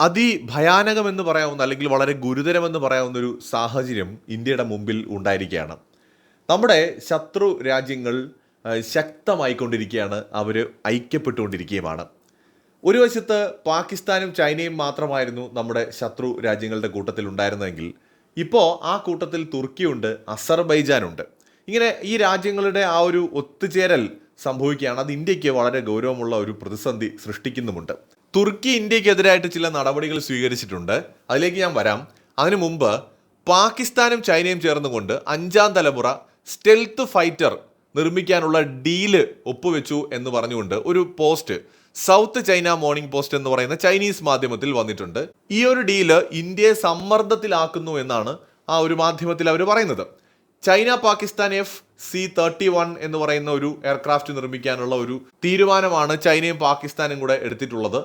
അതിഭയാനകമെന്ന് പറയാവുന്ന അല്ലെങ്കിൽ വളരെ ഗുരുതരമെന്ന് പറയാവുന്ന ഒരു സാഹചര്യം ഇന്ത്യയുടെ മുമ്പിൽ ഉണ്ടായിരിക്കുകയാണ്. നമ്മുടെ ശത്രു രാജ്യങ്ങൾ ശക്തമായിക്കൊണ്ടിരിക്കുകയാണ്. അവർ ഐക്യപ്പെട്ടുകൊണ്ടിരിക്കുകയുമാണ്. ഒരു വശത്ത് പാകിസ്ഥാനും ചൈനയും മാത്രമായിരുന്നു നമ്മുടെ ശത്രു രാജ്യങ്ങളുടെ കൂട്ടത്തിൽ ഉണ്ടായിരുന്നതെങ്കിൽ ഇപ്പോൾ ആ കൂട്ടത്തിൽ തുർക്കിയുണ്ട് അസർബൈജാനുണ്ട്. ഇങ്ങനെ ഈ രാജ്യങ്ങളുടെ ആ ഒരു ഒത്തുചേരൽ സംഭവിക്കുകയാണ്. അത് ഇന്ത്യയ്ക്ക് വളരെ ഗൗരവമുള്ള ഒരു പ്രതിസന്ധി സൃഷ്ടിക്കുന്നുമുണ്ട്. തുർക്കി ഇന്ത്യക്കെതിരായിട്ട് ചില നടപടികൾ സ്വീകരിച്ചിട്ടുണ്ട്. അതിലേക്ക് ഞാൻ വരാം. അതിനു മുമ്പ് പാകിസ്ഥാനും ചൈനയും ചേർന്നുകൊണ്ട് അഞ്ചാം തലമുറ സ്റ്റെൽത്ത് ഫൈറ്റർ നിർമ്മിക്കാനുള്ള ഡീൽ ഒപ്പുവെച്ചു എന്ന് പറഞ്ഞുകൊണ്ട് ഒരു post South China Morning Post എന്ന് പറയുന്ന ചൈനീസ് മാധ്യമത്തിൽ വന്നിട്ടുണ്ട്. ഈ ഒരു ഡീൽ ഇന്ത്യയെ സമ്മർദ്ദത്തിലാക്കുന്നു എന്നാണ് ആ ഒരു മാധ്യമത്തിൽ അവർ പറയുന്നത്. China Pakistan F C thirty one എന്ന് പറയുന്ന ഒരു എയർക്രാഫ്റ്റ് നിർമ്മിക്കാനുള്ള ഒരു തീരുമാനമാണ് ചൈനയും പാകിസ്ഥാനും കൂടെ എടുത്തിട്ടുള്ളത്.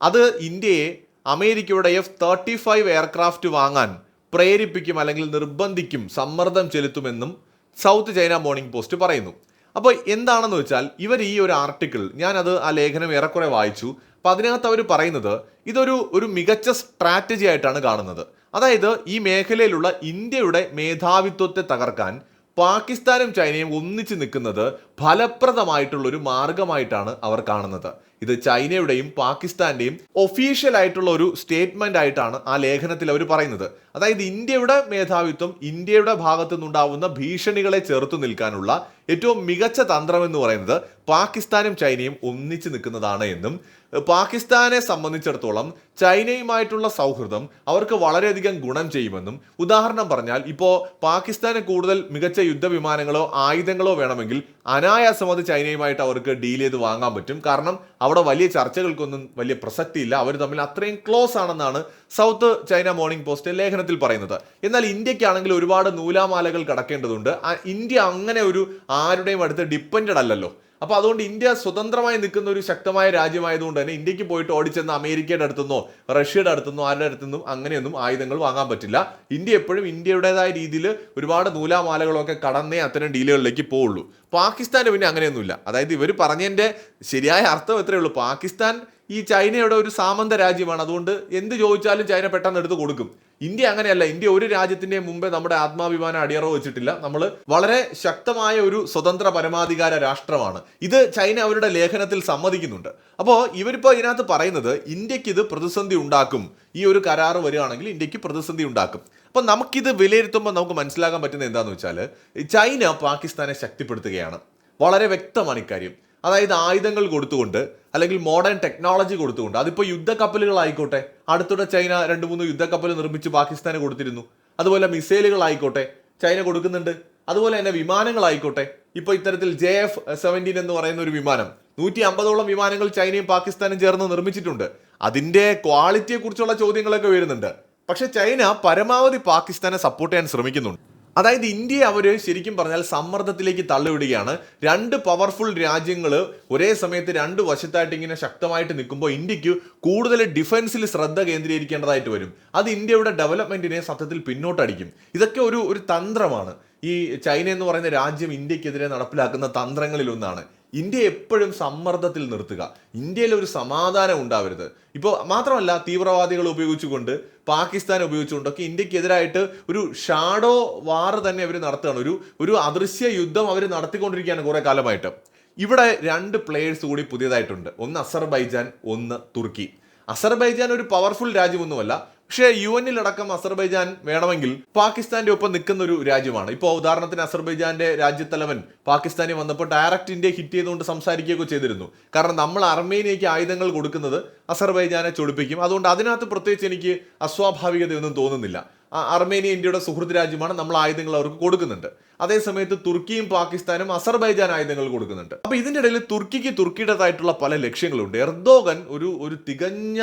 അത് ഇന്ത്യയെ അമേരിക്കയുടെ എഫ് തേർട്ടി ഫൈവ് എയർക്രാഫ്റ്റ് വാങ്ങാൻ പ്രേരിപ്പിക്കും അല്ലെങ്കിൽ നിർബന്ധിക്കും സമ്മർദ്ദം ചെലുത്തുമെന്നും സൗത്ത് ചൈന മോർണിംഗ് പോസ്റ്റ് പറയുന്നു. അപ്പോൾ എന്താണെന്ന് വെച്ചാൽ ഇവർ ഈ ഒരു ആർട്ടിക്കിൾ ഞാനത് ആ ലേഖനം ഏറെക്കുറെ വായിച്ചു. അപ്പോൾ അതിനകത്ത് അവർ പറയുന്നത് ഇതൊരു ഒരു മികച്ച സ്ട്രാറ്റജി ആയിട്ടാണ് കാണുന്നത്. അതായത് ഈ മേഖലയിലുള്ള ഇന്ത്യയുടെ മേധാവിത്വത്തെ തകർക്കാൻ പാകിസ്ഥാനും ചൈനയും ഒന്നിച്ച് നിൽക്കുന്നത് ഫലപ്രദമായിട്ടുള്ളൊരു മാർഗമായിട്ടാണ് അവർ കാണുന്നത്. ഇത് ചൈനയുടെയും പാകിസ്ഥാന്റെയും ഒഫീഷ്യൽ ആയിട്ടുള്ള ഒരു സ്റ്റേറ്റ്മെന്റ് ആയിട്ടാണ് ആ ലേഖനത്തിൽ അവർ പറയുന്നത്. അതായത് ഇന്ത്യയുടെ മേധാവിത്വം ഇന്ത്യയുടെ ഭാഗത്തു നിന്നുണ്ടാവുന്ന ഭീഷണികളെ ചെറുത്തു നിൽക്കാനുള്ള ഏറ്റവും മികച്ച തന്ത്രം എന്ന് പറയുന്നത് പാകിസ്ഥാനും ചൈനയും ഒന്നിച്ച് നിൽക്കുന്നതാണ് എന്നും പാകിസ്ഥാനെ സംബന്ധിച്ചിടത്തോളം ചൈനയുമായിട്ടുള്ള സൗഹൃദം അവർക്ക് വളരെയധികം ഗുണം ചെയ്യുമെന്നും ഉദാഹരണം പറഞ്ഞാൽ ഇപ്പോൾ പാകിസ്ഥാന് കൂടുതൽ മികച്ച യുദ്ധവിമാനങ്ങളോ ആയുധങ്ങളോ വേണമെങ്കിൽ അനായാസം അത് ചൈനയുമായിട്ട് അവർക്ക് ഡീൽ ചെയ്ത് വാങ്ങാൻ പറ്റും. കാരണം അവിടെ വലിയ ചർച്ചകൾക്കൊന്നും വലിയ പ്രസക്തിയില്ല. അവർ തമ്മിൽ അത്രയും ക്ലോസ് ആണെന്നാണ് സൗത്ത് ചൈന മോർണിംഗ് പോസ്റ്റ് ലേഖനത്തിൽ പറയുന്നത്. എന്നാൽ ഇന്ത്യക്കാണെങ്കിൽ ഒരുപാട് നൂലാമാലകൾ കടക്കേണ്ടതുണ്ട്. ഇന്ത്യ അങ്ങനെ ഒരു ആരുടെയും അടുത്ത് ഡിപ്പെൻഡഡ് അല്ലല്ലോ. അപ്പോൾ അതുകൊണ്ട് ഇന്ത്യ സ്വതന്ത്രമായി നിൽക്കുന്ന ഒരു ശക്തമായ രാജ്യമായതുകൊണ്ട് തന്നെ ഇന്ത്യയ്ക്ക് പോയിട്ട് ഓടിച്ചെന്ന് അമേരിക്കയുടെ അടുത്തുനിന്നോ റഷ്യയുടെ അടുത്തുനിന്നോ ആരുടെ അടുത്തുനിന്നും അങ്ങനെയൊന്നും ആയുധങ്ങൾ വാങ്ങാൻ പറ്റില്ല. ഇന്ത്യ എപ്പോഴും ഇന്ത്യയുടേതായ രീതിയിൽ ഒരുപാട് നൂലാമാലകളൊക്കെ കടന്നേ അത്തരം ഡീലുകളിലേക്ക് പോവുള്ളൂ. പാകിസ്ഥാന് പിന്നെ അങ്ങനെയൊന്നുമില്ല. അതായത് ഇവർ പറഞ്ഞതിന്റെ ശരിയായ അർത്ഥം എത്രയേ ഉള്ളൂ. പാകിസ്ഥാൻ ഈ ചൈനയുടെ ഒരു സാമന്ത രാജ്യമാണ്. അതുകൊണ്ട് എന്ത് ചോദിച്ചാലും ചൈന പെട്ടെന്ന് എടുത്ത് കൊടുക്കും. ഇന്ത്യ അങ്ങനെയല്ല ഇന്ത്യ ഒരു രാജ്യത്തിന്റെ മുമ്പേ നമ്മുടെ ആത്മാഭിമാനം അടിയറവ് വെച്ചിട്ടില്ല. നമ്മൾ വളരെ ശക്തമായ ഒരു സ്വതന്ത്ര പരമാധികാര രാഷ്ട്രമാണ്. ഇത് ചൈന അവരുടെ ലേഖനത്തിൽ സമ്മതിക്കുന്നുണ്ട്. അപ്പോൾ ഇവരിപ്പോൾ ഇതിനകത്ത് പറയുന്നത് ഇന്ത്യയ്ക്ക് ഇത് പ്രതിസന്ധി ഉണ്ടാക്കും. ഈ ഒരു കരാറ് വരികയാണെങ്കിൽ ഇന്ത്യയ്ക്ക് പ്രതിസന്ധി ഉണ്ടാക്കും. അപ്പോൾ നമുക്കിത് വിലയിരുത്തുമ്പോൾ നമുക്ക് മനസ്സിലാക്കാൻ പറ്റുന്നത് എന്താണെന്ന് വെച്ചാൽ ചൈന പാകിസ്ഥാനെ ശക്തിപ്പെടുത്തുകയാണ്. വളരെ വ്യക്തമാണ് ഇക്കാര്യം. അതായത് ആയുധങ്ങൾ കൊടുത്തുകൊണ്ട് അല്ലെങ്കിൽ മോഡേൺ ടെക്നോളജി കൊടുത്തുകൊണ്ട്. അതിപ്പോൾ യുദ്ധക്കപ്പലുകളായിക്കോട്ടെ അടുത്തിടെ ചൈന രണ്ട് മൂന്ന് യുദ്ധക്കപ്പൽ നിർമ്മിച്ച് പാകിസ്ഥാന് കൊടുത്തിരുന്നു. അതുപോലെ മിസൈലുകളായിക്കോട്ടെ ചൈന കൊടുക്കുന്നുണ്ട്. അതുപോലെ തന്നെ വിമാനങ്ങളായിക്കോട്ടെ ഇപ്പോൾ ഇത്തരത്തിൽ ജെ എഫ് സെവന്റീൻ എന്ന് പറയുന്ന ഒരു വിമാനം നൂറ്റി അമ്പതോളം വിമാനങ്ങൾ ചൈനയും പാകിസ്ഥാനും ചേർന്ന് നിർമ്മിച്ചിട്ടുണ്ട്. അതിന്റെ ക്വാളിറ്റിയെക്കുറിച്ചുള്ള ചോദ്യങ്ങളൊക്കെ വരുന്നുണ്ട് പക്ഷെ ചൈന പരമാവധി പാകിസ്ഥാനെ സപ്പോർട്ട് ചെയ്യാൻ ശ്രമിക്കുന്നുണ്ട്. അതായത് ഇന്ത്യയെ അവർ ശരിക്കും പറഞ്ഞാൽ സമ്മർദ്ദത്തിലേക്ക് തള്ളിവിടുകയാണ്. രണ്ട് പവർഫുൾ രാജ്യങ്ങൾ ഒരേ സമയത്ത് രണ്ട് വശത്തായിട്ട് ഇങ്ങനെ ശക്തമായിട്ട് നിൽക്കുമ്പോൾ ഇന്ത്യയ്ക്ക് കൂടുതൽ ഡിഫൻസിൽ ശ്രദ്ധ കേന്ദ്രീകരിക്കേണ്ടതായിട്ട് വരും. അത് ഇന്ത്യയുടെ ഡെവലപ്മെന്റിനെ സത്യത്തിൽ പിന്നോട്ടടിക്കും. ഇതൊക്കെ ഒരു ഒരു തന്ത്രമാണ്. ഈ ചൈന എന്ന് പറയുന്ന രാജ്യം ഇന്ത്യക്കെതിരെ നടപ്പിലാക്കുന്ന തന്ത്രങ്ങളിൽ ഒന്നാണ് ഇന്ത്യ എപ്പോഴും സമ്മർദ്ദത്തിൽ നിർത്തുക. ഇന്ത്യയിൽ ഒരു സമാധാനം ഉണ്ടാവരുത്. ഇപ്പോൾ മാത്രമല്ല തീവ്രവാദികൾ ഉപയോഗിച്ചുകൊണ്ട് പാകിസ്ഥാൻ ഉപയോഗിച്ചുകൊണ്ടൊക്കെ ഇന്ത്യക്കെതിരായിട്ട് ഒരു ഷാഡോ വാർ തന്നെ അവർ നടത്തുകയാണ്. ഒരു ഒരു അദൃശ്യ യുദ്ധം അവർ നടത്തിക്കൊണ്ടിരിക്കുകയാണ് കുറേ കാലമായിട്ട്. ഇവിടെ രണ്ട് പ്ലേയേഴ്സ് കൂടി പുതിയതായിട്ടുണ്ട്. ഒന്ന് അസർബൈജാൻ ഒന്ന് തുർക്കി. അസർബൈജാൻ ഒരു പവർഫുൾ രാജ്യമൊന്നുമല്ല. പക്ഷേ യു എന്നിലടക്കം അസർബൈജാൻ വേണമെങ്കിൽ പാകിസ്ഥാന്റെ ഒപ്പം നിൽക്കുന്ന ഒരു രാജ്യമാണ്. ഇപ്പോൾ ഉദാഹരണത്തിന് അസർബൈജാന്റെ രാജ്യത്തലവൻ പാകിസ്ഥാനിൽ വന്നപ്പോൾ ഡയറക്റ്റ് ഇന്ത്യ ഹിറ്റ് ചെയ്തുകൊണ്ട് സംസാരിക്കുകയൊക്കെ ചെയ്തിരുന്നു. കാരണം നമ്മൾ അർമേനിയയ്ക്ക് ആയുധങ്ങൾ കൊടുക്കുന്നത് അസർബൈജാനെ ചൊടിപ്പിക്കും. അതുകൊണ്ട് അതിനകത്ത് പ്രത്യേകിച്ച് എനിക്ക് അസ്വാഭാവികതയൊന്നും തോന്നുന്നില്ല. അർമേനിയ ഇന്ത്യയുടെ സുഹൃത്ത് രാജ്യമാണ് നമ്മൾ ആയുധങ്ങൾ അവർക്ക് കൊടുക്കുന്നുണ്ട്. അതേസമയത്ത് തുർക്കിയും പാകിസ്ഥാനും അസർബൈജാൻ ആയുധങ്ങൾ കൊടുക്കുന്നുണ്ട്. അപ്പൊ ഇതിന്റെ ഇടയിൽ തുർക്കിക്ക് തുർക്കിയുടേതായിട്ടുള്ള പല ലക്ഷ്യങ്ങളുണ്ട്. എർദോഗൻ ഒരു ഒരു തികഞ്ഞ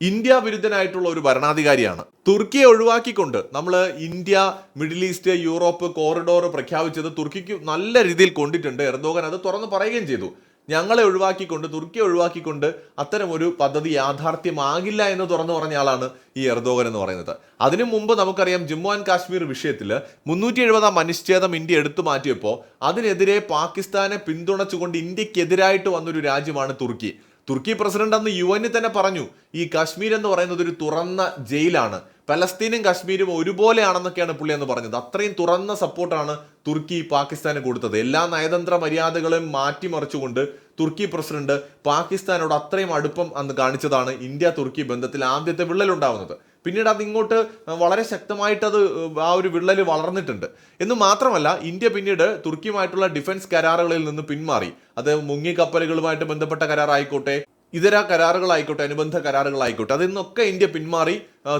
ഇന്ത്യ വിരുദ്ധനായിട്ടുള്ള ഒരു ഭരണാധികാരിയാണ്. തുർക്കിയെ ഒഴിവാക്കിക്കൊണ്ട് നമ്മൾ India Middle East Europe corridor പ്രഖ്യാപിച്ചത് തുർക്കിക്ക് നല്ല രീതിയിൽ കൊണ്ടിട്ടുണ്ട്. എർദോഗൻ അത് തുറന്ന് പറയുകയും ചെയ്തു. ഞങ്ങളെ ഒഴിവാക്കിക്കൊണ്ട് തുർക്കിയെ ഒഴിവാക്കിക്കൊണ്ട് അത്തരം ഒരു പദ്ധതി യാഥാർത്ഥ്യമാകില്ല എന്ന് തുറന്നു പറഞ്ഞ ആളാണ് ഈ എർദോഗൻ എന്ന് പറയുന്നത്. അതിനു മുമ്പ് നമുക്കറിയാം ജമ്മു ആൻഡ് കാശ്മീർ വിഷയത്തിൽ മുന്നൂറ്റി എഴുപതാം അനുച്ഛേദം ഇന്ത്യ എടുത്തു മാറ്റിയപ്പോൾ അതിനെതിരെ പാകിസ്ഥാനെ പിന്തുണച്ചുകൊണ്ട് ഇന്ത്യക്കെതിരായിട്ട് വന്നൊരു രാജ്യമാണ് തുർക്കി. തുർക്കി പ്രസിഡന്റ് അന്ന് യു എന്നിൽ തന്നെ പറഞ്ഞു ഈ കാശ്മീർ എന്ന് പറയുന്നത് ഒരു തുറന്ന ജയിലാണ്. പലസ്തീനും കാശ്മീരും ഒരുപോലെയാണെന്നൊക്കെയാണ് പുള്ളി എന്ന് പറഞ്ഞത്. അത്രയും തുറന്ന സപ്പോർട്ടാണ് തുർക്കി പാകിസ്ഥാന് കൊടുത്തത്. എല്ലാ നയതന്ത്ര മര്യാദകളും മാറ്റിമറിച്ചുകൊണ്ട് തുർക്കി പ്രസിഡന്റ് പാകിസ്ഥാനോട് അത്രയും അടുപ്പം അന്ന് കാണിച്ചതാണ് ഇന്ത്യ തുർക്കി ബന്ധത്തിൽ ആദ്യത്തെ വിള്ളലുണ്ടാവുന്നത്. പിന്നീട് അത് ഇങ്ങോട്ട് വളരെ ശക്തമായിട്ട് അത് ആ ഒരു വിള്ളൽ വളർന്നിട്ടുണ്ട്. എന്ന് മാത്രമല്ല ഇന്ത്യ പിന്നീട് തുർക്കിയുമായിട്ടുള്ള ഡിഫൻസ് കരാറുകളിൽ നിന്ന് പിന്മാറി. അത് മുങ്ങിക്കപ്പലുകളുമായിട്ട് ബന്ധപ്പെട്ട കരാറായിക്കോട്ടെ ഇതര കരാറുകളായിക്കോട്ടെ അനുബന്ധ കരാറുകളായിക്കോട്ടെ അതിന്നൊക്കെ ഇന്ത്യ പിന്മാറി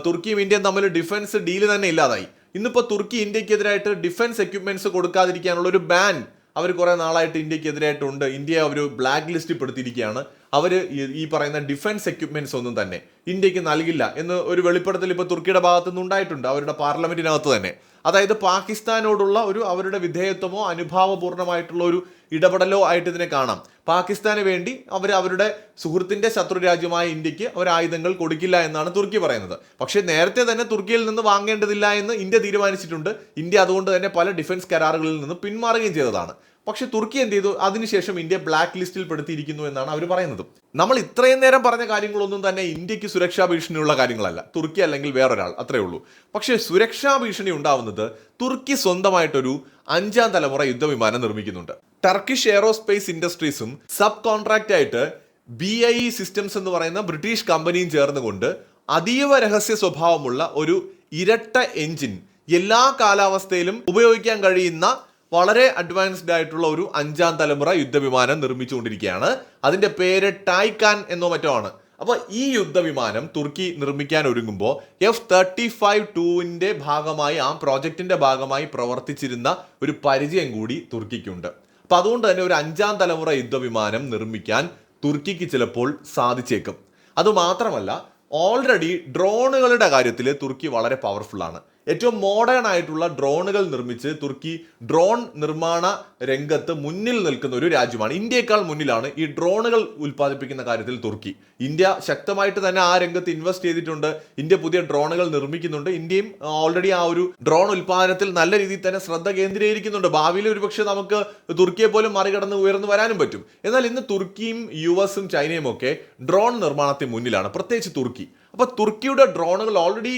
തുർക്കിയും ഇന്ത്യയും തമ്മിൽ ഡിഫൻസ് ഡീൽ തന്നെ ഇല്ലാതായി. ഇന്നിപ്പോൾ തുർക്കി ഇന്ത്യക്കെതിരായിട്ട് ഡിഫൻസ് എക്യുപ്മെന്റ്സ് കൊടുക്കാതിരിക്കാനുള്ള ഒരു ബാൻ അവർ കുറേ നാളായിട്ട് ഇന്ത്യക്കെതിരായിട്ടുണ്ട്. ഇന്ത്യയെ അവർ ബ്ലാക്ക് ലിസ്റ്റ് പെടുത്തിയിരിക്കുകയാണ്. അവർ ഈ പറയുന്ന ഡിഫൻസ് എക്യുപ്മെന്റ്സ് ഒന്നും തന്നെ ഇന്ത്യയ്ക്ക് നൽകില്ല എന്ന് ഒരു വെളിപ്പെടുത്തൽ ഇപ്പോൾ തുർക്കിയുടെ ഭാഗത്തു നിന്ന് ഉണ്ടായിട്ടുണ്ട്. അവരുടെ പാർലമെന്റിനകത്ത് തന്നെ. അതായത് പാകിസ്ഥാനോടുള്ള ഒരു അവരുടെ വിധേയത്വമോ അനുഭാവപൂർണമായിട്ടുള്ള ഒരു ഇടപെടലോ ആയിട്ട് ഇതിനെ കാണാം. പാകിസ്ഥാന് വേണ്ടി അവർ അവരുടെ സുഹൃത്തിന്റെ ശത്രു രാജ്യമായ ഇന്ത്യയ്ക്ക് അവർ ആയുധങ്ങൾ കൊടുക്കില്ല എന്നാണ് തുർക്കി പറയുന്നത്. പക്ഷേ നേരത്തെ തന്നെ തുർക്കിയിൽ നിന്ന് വാങ്ങേണ്ടതില്ല എന്ന് ഇന്ത്യ തീരുമാനിച്ചിട്ടുണ്ട്. ഇന്ത്യ അതുകൊണ്ട് തന്നെ പല ഡിഫൻസ് കരാറുകളിൽ നിന്ന് പിന്മാറുകയും ചെയ്തതാണ്. പക്ഷെ തുർക്കി എന്ത് ചെയ്തു? അതിനുശേഷം ഇന്ത്യ ബ്ലാക്ക് ലിസ്റ്റിൽ പെടുത്തിയിരിക്കുന്നു എന്നാണ് അവർ പറയുന്നത്. നമ്മൾ ഇത്രയും നേരം പറഞ്ഞ കാര്യങ്ങളൊന്നും തന്നെ ഇന്ത്യയ്ക്ക് സുരക്ഷാ ഭീഷണിയുള്ള കാര്യങ്ങളല്ല. തുർക്കി അല്ലെങ്കിൽ വേറൊരാൾ അത്രേ ഉള്ളൂ. പക്ഷേ സുരക്ഷാ ഭീഷണി ഉണ്ടാവുന്നത് തുർക്കി സ്വന്തമായിട്ടൊരു അഞ്ചാം തലമുറ യുദ്ധവിമാനം നിർമ്മിക്കുന്നുണ്ട്. ടർക്കിഷ് എയറോസ്പേസ് ഇൻഡസ്ട്രീസും സബ് കോൺട്രാക്റ്റ് ആയിട്ട് ബി ഐ സിസ്റ്റംസ് എന്ന് പറയുന്ന ബ്രിട്ടീഷ് കമ്പനിയും ചേർന്നുകൊണ്ട് അതീവ രഹസ്യ സ്വഭാവമുള്ള ഒരു ഇരട്ട എഞ്ചിൻ എല്ലാ കാലാവസ്ഥയിലും ഉപയോഗിക്കാൻ കഴിയുന്ന വളരെ അഡ്വാൻസ്ഡ് ആയിട്ടുള്ള ഒരു അഞ്ചാം തലമുറ യുദ്ധവിമാനം നിർമ്മിച്ചുകൊണ്ടിരിക്കുകയാണ്. അതിന്റെ പേര് ടൈക്കാൻ എന്നോ മറ്റോ ആണ്. അപ്പോൾ ഈ യുദ്ധവിമാനം തുർക്കി നിർമ്മിക്കാൻ ഒരുങ്ങുമ്പോൾ എഫ് തേർട്ടി ഫൈവ് ടൂവിന്റെ ഭാഗമായി ആ പ്രോജക്റ്റിന്റെ ഭാഗമായി പ്രവർത്തിച്ചിരുന്ന ഒരു പരിചയം കൂടി തുർക്കിക്കുണ്ട്. അപ്പൊ അതുകൊണ്ട് തന്നെ ഒരു അഞ്ചാം തലമുറ യുദ്ധവിമാനം നിർമ്മിക്കാൻ തുർക്കിക്ക് ചിലപ്പോൾ സാധിച്ചേക്കും. അതുമാത്രമല്ല ഓൾറെഡി ഡ്രോണുകളുടെ കാര്യത്തിൽ തുർക്കി വളരെ പവർഫുള്ളാണ് ഏറ്റവും മോഡേൺ ആയിട്ടുള്ള ഡ്രോണുകൾ നിർമ്മിച്ച് തുർക്കി ഡ്രോൺ നിർമ്മാണ രംഗത്ത് മുന്നിൽ നിൽക്കുന്ന ഒരു രാജ്യമാണ്. ഇന്ത്യയേക്കാൾ മുന്നിലാണ് ഈ ഡ്രോണുകൾ ഉൽപ്പാദിപ്പിക്കുന്ന കാര്യത്തിൽ തുർക്കി. ഇന്ത്യ ശക്തമായിട്ട് തന്നെ ആ രംഗത്ത് ഇൻവെസ്റ്റ് ചെയ്തിട്ടുണ്ട്. ഇന്ത്യ പുതിയ ഡ്രോണുകൾ നിർമ്മിക്കുന്നുണ്ട്. ഇന്ത്യയും ഓൾറെഡി ആ ഒരു ഡ്രോൺ ഉൽപ്പാദനത്തിൽ നല്ല രീതിയിൽ തന്നെ ശ്രദ്ധ കേന്ദ്രീകരിക്കുന്നുണ്ട്. ഭാവിയിൽ ഒരുപക്ഷെ നമുക്ക് തുർക്കിയെ പോലും മറികടന്ന് ഉയർന്നു വരാനും പറ്റും. എന്നാൽ ഇന്ന് തുർക്കിയും യു എസും ചൈനയും ഒക്കെ ഡ്രോൺ നിർമ്മാണത്തിൽ മുന്നിലാണ്. പ്രത്യേകിച്ച് തുർക്കി. അപ്പൊ തുർക്കിയുടെ ഡ്രോണുകൾ ഓൾറെഡി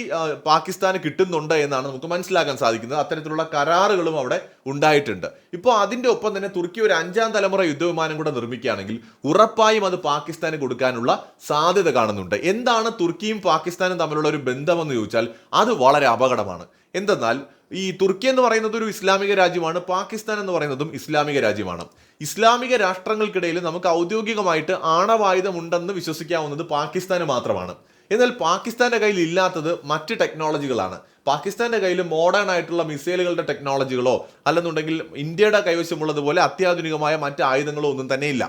പാകിസ്ഥാന് കിട്ടുന്നുണ്ട് എന്നാണ് നമുക്ക് മനസ്സിലാക്കാൻ സാധിക്കുന്നത്. അത്തരത്തിലുള്ള കരാറുകളും അവിടെ ഉണ്ടായിട്ടുണ്ട്. ഇപ്പോൾ അതിന്റെ ഒപ്പം തന്നെ തുർക്കി ഒരു അഞ്ചാം തലമുറ യുദ്ധവിമാനം കൂടെ നിർമ്മിക്കുകയാണെങ്കിൽ ഉറപ്പായും അത് പാകിസ്ഥാന് കൊടുക്കാനുള്ള സാധ്യത കാണുന്നുണ്ട്. എന്താണ് തുർക്കിയും പാകിസ്ഥാനും തമ്മിലുള്ള ഒരു ബന്ധമെന്ന് ചോദിച്ചാൽ അത് വളരെ അപകടമാണ്. എന്തെന്നാൽ ഈ തുർക്കി എന്ന് പറയുന്നത് ഒരു ഇസ്ലാമിക രാജ്യമാണ് പാകിസ്ഥാൻ എന്ന് പറയുന്നതും ഇസ്ലാമിക രാജ്യമാണ്. ഇസ്ലാമിക രാഷ്ട്രങ്ങൾക്കിടയിൽ നമുക്ക് ഔദ്യോഗികമായിട്ട് ആണവായുധം ഉണ്ടെന്ന് വിശ്വസിക്കാവുന്നത് പാകിസ്ഥാന് മാത്രമാണ്. എന്നാൽ പാകിസ്ഥാന്റെ കയ്യിൽ ഇല്ലാത്തത് മറ്റ് ടെക്നോളജികളാണ്. പാകിസ്ഥാന്റെ കയ്യിൽ മോഡേൺ ആയിട്ടുള്ള മിസൈലുകളുടെ ടെക്നോളജികളോ അല്ലെന്നുണ്ടെങ്കിൽ ഇന്ത്യയുടെ കൈവശമുള്ളതുപോലെ അത്യാധുനികമായ മറ്റ് ആയുധങ്ങളോ ഒന്നും തന്നെ ഇല്ല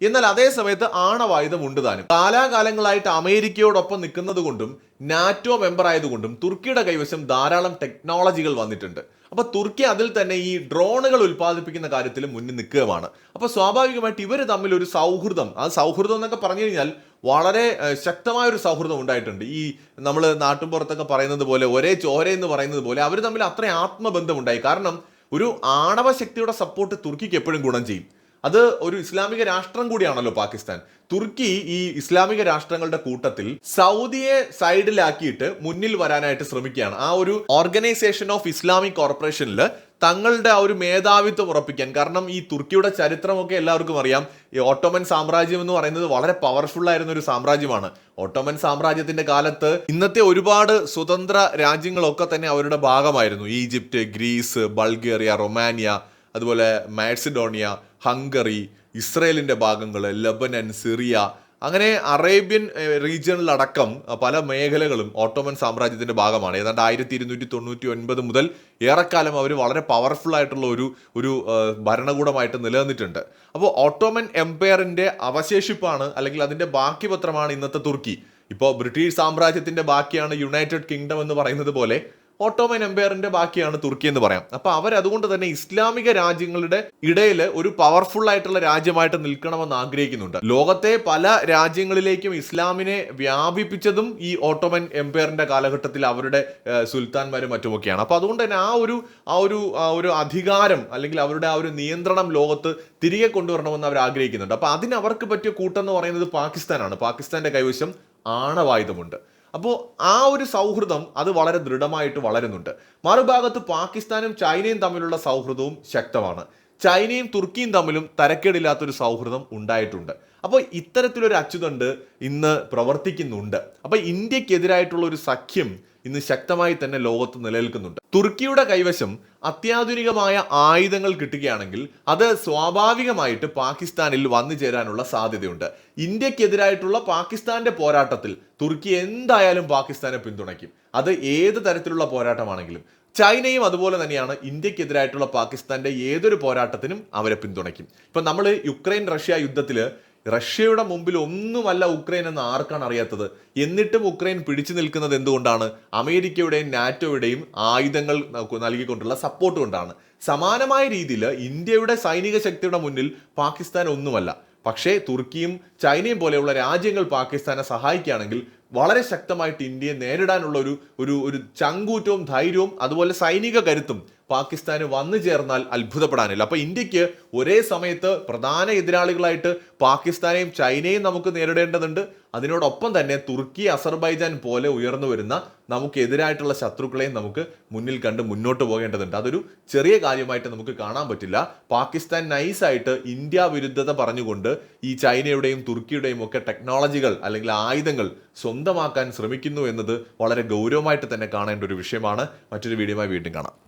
എന്നാൽ അതേ സമയത്ത് ആണവായുധം ഉണ്ട് താനും. കാലാകാലങ്ങളായിട്ട് അമേരിക്കയോടൊപ്പം നിൽക്കുന്നത് കൊണ്ടും നാറ്റോ മെമ്പർ ആയതുകൊണ്ടും തുർക്കിയുടെ കൈവശം ധാരാളം ടെക്നോളജികൾ വന്നിട്ടുണ്ട്. അപ്പൊ തുർക്കി അതിൽ തന്നെ ഈ ഡ്രോണുകൾ ഉൽപ്പാദിപ്പിക്കുന്ന കാര്യത്തിൽ മുന്നിൽ നിൽക്കുകയാണ്. അപ്പൊ സ്വാഭാവികമായിട്ട് ഇവർ തമ്മിൽ ഒരു സൗഹൃദം ആ സൗഹൃദം എന്നൊക്കെ പറഞ്ഞു കഴിഞ്ഞാൽ വളരെ ശക്തമായ ഒരു സൗഹൃദം ഉണ്ടായിട്ടുണ്ട്. ഈ നമ്മൾ നാട്ടുമ്പുറത്തൊക്കെ പറയുന്നത് പോലെ ഒരേ ചോര എന്ന് പറയുന്നത് പോലെ അവർ തമ്മിൽ അത്ര ആത്മബന്ധമുണ്ടായി കാരണം ഒരു ആണവ ശക്തിയുടെ സപ്പോർട്ട് തുർക്കിക്ക് എപ്പോഴും ഗുണം ചെയ്യും. അത് ഒരു ഇസ്ലാമിക രാഷ്ട്രം കൂടിയാണല്ലോ പാകിസ്ഥാൻ. തുർക്കി ഈ ഇസ്ലാമിക രാഷ്ട്രങ്ങളുടെ കൂട്ടത്തിൽ സൗദിയെ സൈഡിലാക്കിയിട്ട് മുന്നിൽ വരാനായിട്ട് ശ്രമിക്കുകയാണ്. ആ ഒരു ഓർഗനൈസേഷൻ ഓഫ് ഇസ്ലാമിക് കോർപ്പറേഷനിൽ തങ്ങളുടെ ആ ഒരു മേധാവിത്വം ഉറപ്പിക്കാൻ. കാരണം ഈ തുർക്കിയുടെ ചരിത്രമൊക്കെ എല്ലാവർക്കും അറിയാം. ഈ ഓട്ടോമൻ സാമ്രാജ്യം എന്ന് പറയുന്നത് വളരെ പവർഫുൾ ആയിരുന്ന ഒരു സാമ്രാജ്യമാണ്. ഓട്ടോമൻ സാമ്രാജ്യത്തിന്റെ കാലത്ത് ഇന്നത്തെ ഒരുപാട് സ്വതന്ത്ര രാജ്യങ്ങളൊക്കെ തന്നെ അവരുടെ ഭാഗമായിരുന്നു. ഈജിപ്റ്റ് ഗ്രീസ് ബൾഗേറിയ റൊമാനിയ അതുപോലെ മാക്സിഡോണിയ ഹംഗറി ഇസ്രയേലിന്റെ ഭാഗങ്ങൾ ലബനൻ സിറിയ അങ്ങനെ അറേബ്യൻ റീജിയണിലടക്കം പല മേഖലകളും ഓട്ടോമൻ സാമ്രാജ്യത്തിന്റെ ഭാഗമാണ്. ഏതാണ്ട് ആയിരത്തി ഇരുന്നൂറ്റി തൊണ്ണൂറ്റി ഒൻപത് മുതൽ ഏറെക്കാലം അവർ വളരെ പവർഫുൾ ആയിട്ടുള്ള ഒരു ഒരു ഭരണകൂടമായിട്ട് നിലനിന്നിട്ടുണ്ട്. അപ്പോൾ ഓട്ടോമൻ എംപയറിന്റെ അവശേഷിപ്പാണ് അല്ലെങ്കിൽ അതിന്റെ ബാക്കി പത്രമാണ് ഇന്നത്തെ തുർക്കി. ഇപ്പോൾ ബ്രിട്ടീഷ് സാമ്രാജ്യത്തിന്റെ ബാക്കിയാണ് യുണൈറ്റഡ് കിങ്ഡം എന്ന് പറയുന്നത് പോലെ ഓട്ടോമൻ എംപയറിന്റെ ബാക്കിയാണ് തുർക്കി എന്ന് പറയാം. അപ്പൊ അവരതുകൊണ്ട് തന്നെ ഇസ്ലാമിക രാജ്യങ്ങളുടെ ഇടയിൽ ഒരു പവർഫുൾ ആയിട്ടുള്ള രാജ്യമായിട്ട് നിൽക്കണമെന്ന് ആഗ്രഹിക്കുന്നുണ്ട്. ലോകത്തെ പല രാജ്യങ്ങളിലേക്കും ഇസ്ലാമിനെ വ്യാപിപ്പിച്ചതും ഈ ഓട്ടോമൻ എംപയറിന്റെ കാലഘട്ടത്തിൽ അവരുടെ സുൽത്താൻമാരും മറ്റുമൊക്കെയാണ്. അപ്പൊ അതുകൊണ്ട് തന്നെ ആ ഒരു ആ ഒരു ഒരു അധികാരം അല്ലെങ്കിൽ അവരുടെ ആ ഒരു നിയന്ത്രണം ലോകത്ത് തിരികെ കൊണ്ടുവരണമെന്ന് അവർ ആഗ്രഹിക്കുന്നുണ്ട്. അപ്പൊ അതിന് അവർക്ക് പറ്റിയ കൂട്ടം എന്ന് പറയുന്നത് പാകിസ്ഥാനാണ്. പാകിസ്ഥാന്റെ കൈവശം ആണവായുധമുണ്ട്. അപ്പോൾ ആ ഒരു സൗഹൃദം അത് വളരെ ദൃഢമായിട്ട് വളരുന്നുണ്ട്. മറുഭാഗത്ത് പാകിസ്ഥാനും ചൈനയും തമ്മിലുള്ള സൗഹൃദവും ശക്തമാണ്. ചൈനയും തുർക്കിയും തമ്മിലും തരക്കേടില്ലാത്തൊരു സൗഹൃദം ഉണ്ടായിട്ടുണ്ട്. അപ്പോൾ ഇത്തരത്തിലൊരു അച്ചുതണ്ട് ഇന്ന് പ്രവർത്തിക്കുന്നുണ്ട്. അപ്പോൾ ഇന്ത്യക്കെതിരായിട്ടുള്ള ഒരു സഖ്യം ഇന്ന് ശക്തമായി തന്നെ ലോകത്ത് നിലനിൽക്കുന്നുണ്ട്. തുർക്കിയുടെ കൈവശം അത്യാധുനികമായ ആയുധങ്ങൾ കിട്ടുകയാണെങ്കിൽ അത് സ്വാഭാവികമായിട്ട് പാകിസ്ഥാനിൽ വന്നു ചേരാനുള്ള സാധ്യതയുണ്ട്. ഇന്ത്യക്കെതിരായിട്ടുള്ള പാകിസ്ഥാന്റെ പോരാട്ടത്തിൽ തുർക്കി എന്തായാലും പാകിസ്ഥാനെ പിന്തുണയ്ക്കും. അത് ഏത് തരത്തിലുള്ള പോരാട്ടമാണെങ്കിലും. ചൈനയും അതുപോലെ തന്നെയാണ് ഇന്ത്യക്കെതിരായിട്ടുള്ള പാകിസ്ഥാന്റെ ഏതൊരു പോരാട്ടത്തിനും അവരെ പിന്തുണയ്ക്കും. ഇപ്പൊ നമ്മൾ യുക്രൈൻ റഷ്യ യുദ്ധത്തിൽ റഷ്യയുടെ മുമ്പിൽ ഒന്നുമല്ല ഉക്രൈൻ എന്ന് ആർക്കാണ് അറിയാത്തത്? എന്നിട്ടും ഉക്രൈൻ പിടിച്ചു നിൽക്കുന്നത് എന്തുകൊണ്ടാണ്? അമേരിക്കയുടെയും നാറ്റോയുടെയും ആയുധങ്ങൾ നൽകിക്കൊണ്ടുള്ള സപ്പോർട്ട് കൊണ്ടാണ്. സമാനമായ രീതിയിൽ ഇന്ത്യയുടെ സൈനിക ശക്തിയുടെ മുന്നിൽ പാകിസ്ഥാൻ ഒന്നുമല്ല. പക്ഷേ തുർക്കിയും ചൈനയും പോലെയുള്ള രാജ്യങ്ങൾ പാകിസ്ഥാനെ സഹായിക്കുകയാണെങ്കിൽ വളരെ ശക്തമായിട്ട് ഇന്ത്യയെ നേരിടാനുള്ള ഒരു ഒരു ഒരു ചങ്കൂറ്റവും ധൈര്യവും അതുപോലെ സൈനിക കരുത്തും പാകിസ്ഥാന് വന്നു ചേർന്നാൽ അത്ഭുതപ്പെടാനില്ല. അപ്പോൾ ഇന്ത്യയ്ക്ക് ഒരേ സമയത്ത് പ്രധാന എതിരാളികളായിട്ട് പാകിസ്ഥാനെയും ചൈനയും നമുക്ക് നേരിടേണ്ടതുണ്ട്. അതിനോടൊപ്പം തന്നെ തുർക്കി അസർബൈജാൻ പോലെ ഉയർന്നു വരുന്ന നമുക്കെതിരായിട്ടുള്ള ശത്രുക്കളെയും നമുക്ക് മുന്നിൽ കണ്ട് മുന്നോട്ട് പോകേണ്ടതുണ്ട്. അതൊരു ചെറിയ കാര്യമായിട്ട് നമുക്ക് കാണാൻ പറ്റില്ല. പാകിസ്ഥാൻ നൈസായിട്ട് ഇന്ത്യ വിരുദ്ധത പറഞ്ഞുകൊണ്ട് ഈ ചൈനയുടെയും തുർക്കിയുടെയും ഒക്കെ ടെക്നോളജികൾ അല്ലെങ്കിൽ ആയുധങ്ങൾ സ്വന്തമാക്കാൻ ശ്രമിക്കുന്നു എന്നത് വളരെ ഗൗരവമായിട്ട് തന്നെ കാണേണ്ട ഒരു വിഷയമാണ്. മറ്റൊരു വീഡിയോയുമായി വീണ്ടും കാണാം.